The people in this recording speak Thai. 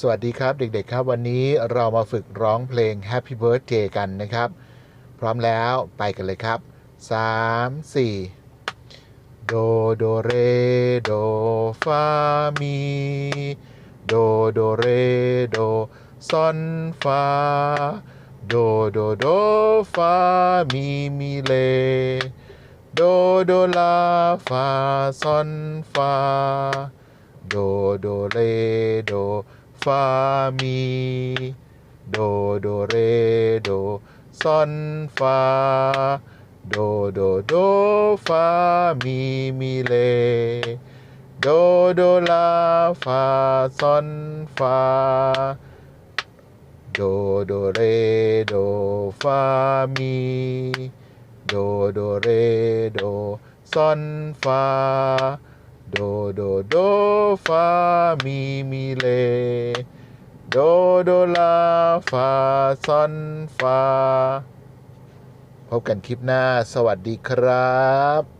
สวัสดีครับเด็กๆครับวันนี้เรามาฝึกร้องเพลง Happy Birthday กันนะครับ พร้อมแล้วไปกันเลยครับ 3 4 โดโดเรโดฟามีโดโดเรโดซอนฟาโดโดโดฟามีมีเลโดโดลาฟาซอนฟาโดโดเรโด ฟามีโดโดเรโดซอนฟาโดโดโดฟามีมีเลโดโดล โดโดฟามีมีเลโดโดลาฟาซอนฟา พบกันคลิปหน้าสวัสดีครับ